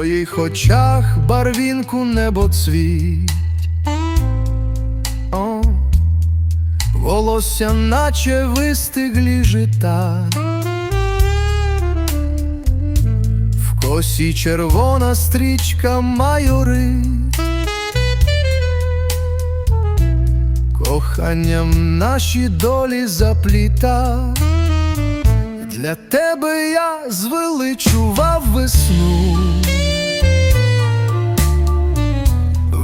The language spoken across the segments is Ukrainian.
твоїх очах барвінку небоцвіт. О, волосся, наче вистиглі жита. В косі червона стрічка майорить. Коханням наші долі запліта. Для тебе я звеличував весну,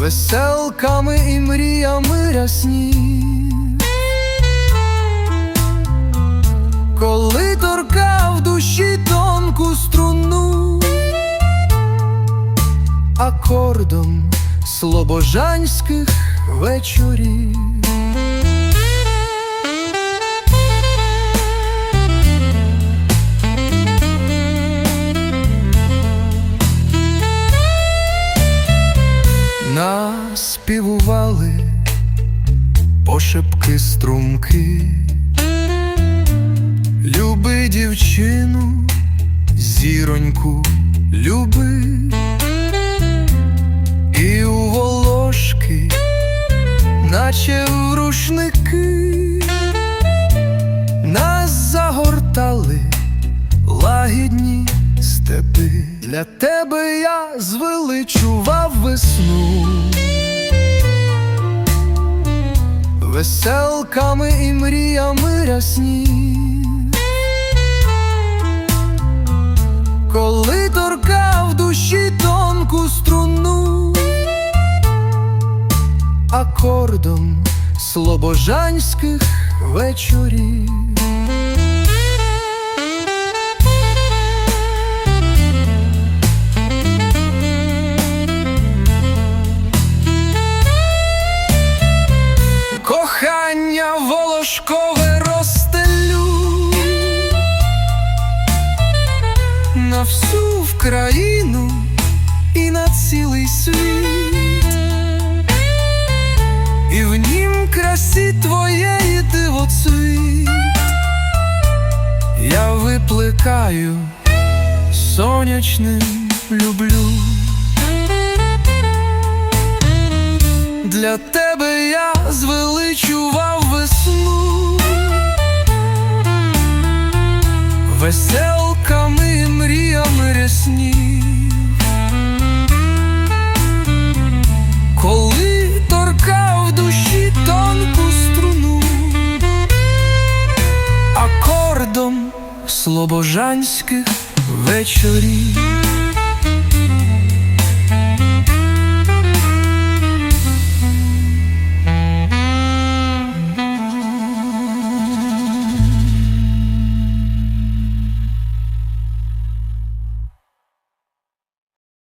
веселками і мріями рясні. Коли торкав душі тонку струну, акордом слобожанських вечорів. Співували пошепки струмки. Люби дівчину, зіроньку, люби, і у волошки, наче в рушники, нас загортали лагідні степи. Для тебе я звеличував весну. Веселками і мріями рясні. Коли торкав душі тонку струну, акордом слобожанських вечорів. Всю Вкраїну і на цілий світ, і в нім красі твоєї дивоцвіт. Я випликаю сонячним люблю. Для тебе я звеличував весну, веселками слобожанських вечорів.